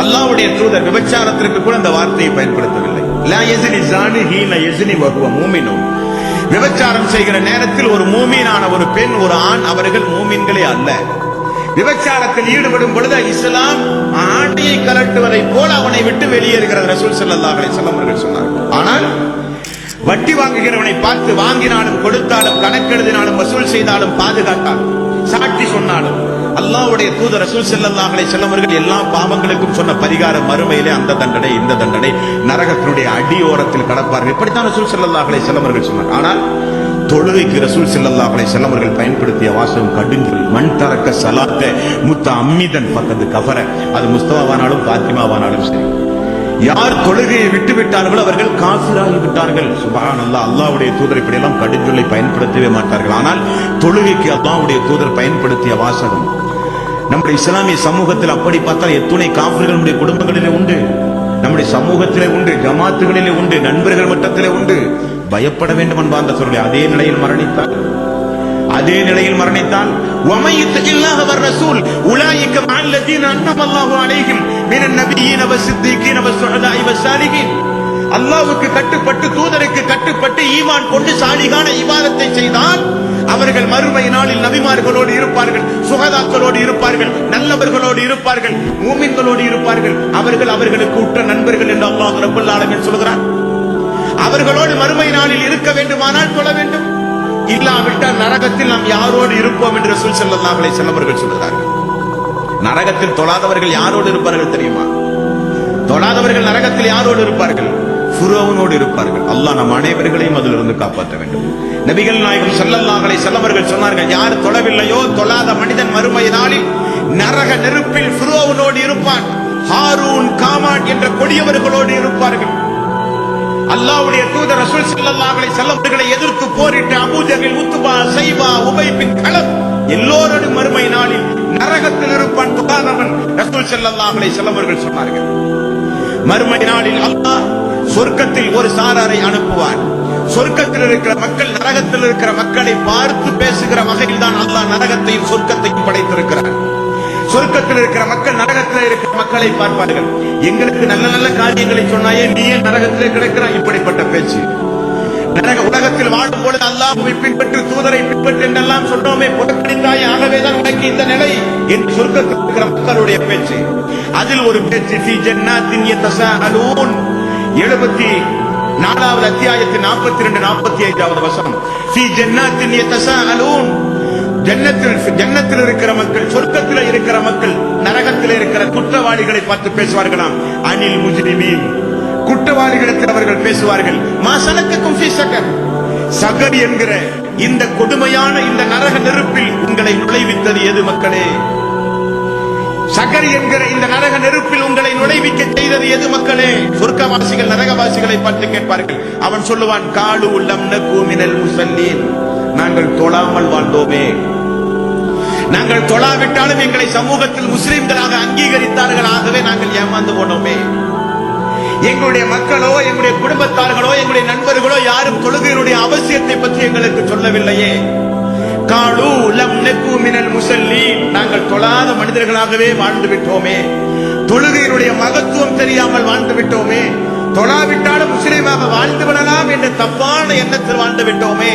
அல்லாவுடைய தூதர் விபச்சாரத்திற்கு கூட அந்த வார்த்தையை பயன்படுத்தவில்லை. லா யஸ்னி ஜானி ஹீன யஸ்னி வஹுவ மூமினோ விபச்சாரம் செய்கிற நேரத்தில் ஒரு மூமீனான ஒரு பெண் ஒரு ஆண் அவர்கள் மூமீன்களே அல்ல. விபச்சாரத்தில் ஈடுபடும் பொழுது இஸ்லாம் ஆண்டையை கலட்டுவதை போல அவனை விட்டு வெளியேறுகிறது ரசூல் ஸல்லல்லாஹு அலைஹி அவர்கள் சொன்னார் ஆனால் வட்டி வாங்குகிறவனை பார்த்து வாங்கினாலும் கொடுத்தாலும் கணக்கெழுதினாலும் வசூல் செய்தாலும் பாதுகாத்தாலும் சாட்சி சொன்னாலும் அல்லாஹ்வுடைய தூதர் ரசூல் செல்லல்லாஹலை செல்லவர்கள் எல்லா பாவங்களுக்கும் சொன்ன பரிகாரம் மறுமையிலே அந்த தண்டனை இந்த தண்டனை நரகத்தினுடைய அடியோரத்தில் கடப்பார்கள். இப்படித்தான் ரசூல் செல்லல்லாஹலை செல்லவர்கள் சொன்னார் ஆனால் தொழுகைக்கு ரசூல் செல்லல்லாஹலை செல்லவர்கள் பயன்படுத்திய வாசகம் கடுஞ்சொல் மண் தரக்க சலாத்த முத்த அம்மிதன் பக்கத்து கவர அது முஸ்தபாவானாலும் பாத்திமாவானாலும் சரி. யார் தொழுகையை விட்டு விட்டார்களோ அவர்கள் காசிராகி விட்டார்கள் சுபான் அல்லா அல்லாவுடைய தூதர் இப்படி எல்லாம் கடுஞ்சொல்லை பயன்படுத்தவே மாட்டார்கள். ஆனால் தொழுகைக்கு அல்லாவுடைய தூதர் பயன்படுத்திய வாசகம். நம்முடைய இஸ்லாமிய சமூகத்தில் அப்படி பார்த்தால் எத்துணை காஃபிர்கள் நம்முடைய குடும்பங்களிலே உண்டு. நம்முடைய சமூகத்திலே உண்டு ஜமாத்துகளிலே உண்டு நண்பர்கள் மட்டத்திலே உண்டு. பயப்பட வேண்டும் என்பாந்த சொல்லி அதே நிலையில் மரணித்தார் அதே நிலையில் மரணித்தான். அல்லாவுக்கு கட்டுப்பட்டு தூதருக்கு கட்டுப்பட்டு ஈமான் கொண்டு சாலிகான இவாதத்தை செய்தால் அவர்கள் மறுமை நாளில் நபிமார்களோடு இருப்பார்கள் சுகதாக்களோடு இருப்பார்கள் நல்லவர்களோடு இருப்பார்கள் மூமின்களோடு இருப்பார்கள். அவர்கள் அவர்களுக்கு உற்ற நண்பர்கள் என்று அல்லாஹ் ரபுல்லாலும் சொல்கிறார் அவர்களோடு மறுமை நாளில் இருக்க வேண்டுமானால் சொல்ல வேண்டும். இல்லாவிட்டால் நரகத்தில் நாம் யாரோடு இருப்போம் என்று ரசூல் ஸல்லல்லாஹு செல்லவர்கள் சொல்கிறார்கள் நரகத்தில் தொழாதவர்கள் யாரோடு இருப்பார்கள் தெரியுமா? தொழாதவர்கள் நரகத்தில் யாரோடு இருப்பார்கள்? ஃபுரோவனோடு இருப்பார்கள். அல்லாஹ் நம் அனைவர்களையும் அதிலிருந்து காப்பாற்ற வேண்டும். நபிகள் நாயகம் ஸல்லல்லாஹு செல்லவர்கள் சொன்னார்கள் யார் தொழவில்லையோ தொழாத மனிதன் மறுமை நாளில் நரக நெருப்பில் ஃபுரோவனோடு இருப்பான். ஹாரூன் காமான் என்ற கொடியவர்களோடு இருப்பார்கள். அல்லாவுடைய தூதர் ரசூல் ஸல்லல்லாஹு செல்லவர்களை எதிர்த்து போரிட்டு அபூஜஹில் உத்துபா சைபா உபை பின் எல்லோருடைய மறுமை நாளில் நரகத்தில் இருப்பான் துகாதவன் ரசூல் ஸல்லல்லாஹு செல்லவர்கள் சொன்னார்கள். மறுமை நாளில் அல்லாஹ் சொர்க்கத்தில் ஒரு சாராரை அனுப்புவார் சொர்க்கத்தில் இருக்கிற மக்கள் நரகத்தில் இருக்கிற மக்களை பார்த்து பேசுகிற வகையில் தான் அல்லாஹ் நரகத்தையும் சொர்க்கத்தையும் படைத்திருக்கிறார் சொர்க்கத்தில் இருக்கிற மக்கள் நரகத்தில் இருக்கிற மக்களை பார்ப்பார்கள். எங்களுக்கு நல்ல நல்ல காரியங்களை சொன்னாயே நீ ஏன் கிடக்கிறாய் இப்படிப்பட்ட பேச்சு. நரக உலகத்தில் வாழும் பொழுது அல்லாஹுவை பின்பற்று தூதரை பின்பற்று என்றெல்லாம் சொன்னோமே புறக்கணித்தாயே ஆகவேதான் உனக்கு இந்த நிலை என்று சொர்க்கத்தில் இருக்கிற மக்களுடைய பேச்சு. அதில் ஒரு பேச்சு ஃபீ ஜன்னாத்தின் அலூன் எழுபத்தி நாலாவது அத்தியாயத்தின் நாற்பத்தி ரெண்டு நாற்பத்தி ஐந்தாவது வசனம். ஃபீ ஜன்னாத்தின் அலூன் ஜன்னத்தில் ஜன்னத்தில் இருக்கிற மக்கள் சொர்க்கத்தில் இருக்கிற மக்கள் நரகத்தில் இருக்கிற குற்றவாளிகளை பார்த்து பேசுவார்களாம். அனில் முஜ்ரிமீன். குற்றவாளிகளுக்கு அவர்கள் பேசுவார்கள். மா சகர். என்கிற இந்த கொடுமையான இந்த நரக நெருப்பில் உங்களை நுழைவித்தது எது மக்களே? சகர் என்கிற இந்த நரக நெருப்பில் உங்களை நுழைவிக்க செய்தது எது மக்களே? சொர்க்கவாசிகள் நரகவாசிகளை பார்த்து கேட்பார்கள். அவன் சொல்லுவான் காலு உள்ளம் நக்கூமினல் முசல்லீன். நாங்கள் தொழாமல் வாழ்ந்தோமே. நாங்கள் தொழாவிட்டாலும் எங்களை சமூகத்தில் முஸ்லிம்களாக அங்கீகரித்தார்கள். ஆகவே நாங்கள் ஏமாந்து போனோமே. எங்களுடைய மக்களோ எங்களுடைய குடும்பத்தார்களோ எங்களுடைய நண்பர்களோ யாரும் தொழுகையினுடைய அவசியத்தை பற்றி எங்களுக்கு சொல்லவில்லையே. காலு லம் நெக்கு மினல் நாங்கள் தொழாத மனிதர்களாகவே வாழ்ந்து விட்டோமே. தொழுகையினுடைய மகத்துவம் தெரியாமல் வாழ்ந்து விட்டோமே. தொழாவிட்டாலும் முஸ்லீமாக வாழ்ந்து விடலாம் என்ற தப்பான எண்ணத்தில் வாழ்ந்து விட்டோமே.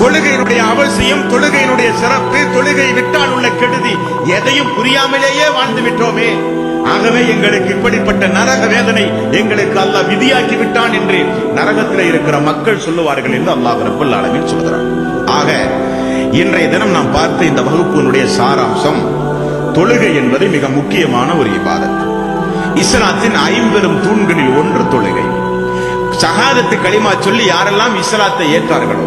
தொழுகையினுடைய அவசியம் தொழுகையினுடைய சிறப்பு தொழுகை விட்டால் உள்ள கெடுதி எதையும் புரியாமலேயே வாழ்ந்து விட்டோமே. ஆகவே எங்களுக்கு இப்படிப்பட்ட நரக வேதனை எங்களுக்கு அல்ல விதியாக்கி விட்டான் என்று நரகத்தில் இருக்கிற மக்கள் சொல்லுவார்கள் என்று அல்லாஹ் ரப்பல் அளவில் சொல்கிறார் ஆக இன்றைய தினம் நாம் பார்த்த இந்த வகுப்பினுடைய சாராம்சம் தொழுகை என்பது மிக முக்கியமான ஒரு இபாதத். இஸ்லாத்தின் ஐம்பெரும் தூண்களில் ஒன்று தொழுகை. சகாதத்து களிமா சொல்லி யாரெல்லாம் இஸ்லாத்தை ஏற்றார்களோ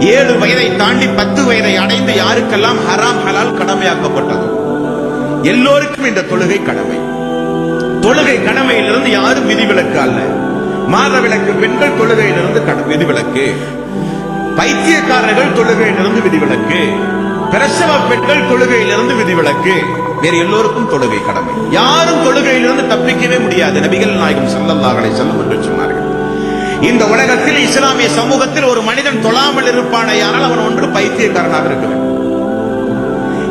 ஏழு வயதை தாண்டி பத்து வயதை அடைந்து யாருக்கெல்லாம் ஹராம் ஹலால் கடமையாக்கப்பட்டது? எல்லோருக்கும் இந்த தொழுகை கடமை. தொழுகை கடமையிலிருந்து யாரும் விதிவிலக்கு அல்ல. மாதவிலக்கு பெண்கள் தொழுகையிலிருந்து கட- விதிவிலக்கு. பைத்தியக்காரர்கள் தொழுகையிலிருந்து விதிவிலக்கு. பிரசவ பெண்கள் தொழுகையிலிருந்து விதிவிலக்கு. வேறு எல்லோருக்கும் தொழுகை கடமை. யாரும் தொழுகையிலிருந்து தப்பிக்கவே முடியாது. நபிகள் நாயகம் ஸல்லல்லாஹு செல்லும் என்று சொன்னார்கள். இந்த உலகத்தில் இஸ்லாமிய சமூகத்தில் ஒரு மனிதன் தொழாமல் இருப்பானேயானால் அவன் ஒன்று பைத்தியக்காரனாக இருக்க வேண்டும்?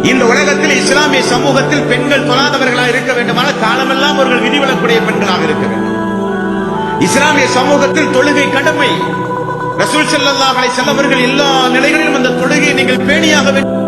இந்த உலகத்தில் இஸ்லாமிய சமூகத்தில் பெண்கள் தொழாதவர்களாக இருக்க வேண்டுமான காலமெல்லாம் அவர்கள் விதிவிலக்குடைய பெண்களாக இருக்க வேண்டும். இஸ்லாமிய சமூகத்தில் தொழுகை கடமை. ரசூல் ஸல்லல்லாஹு செல்லவர்கள் எல்லா நிலைகளிலும் அந்த தொழுகையை நீங்கள் பேணியாக வேண்டும்.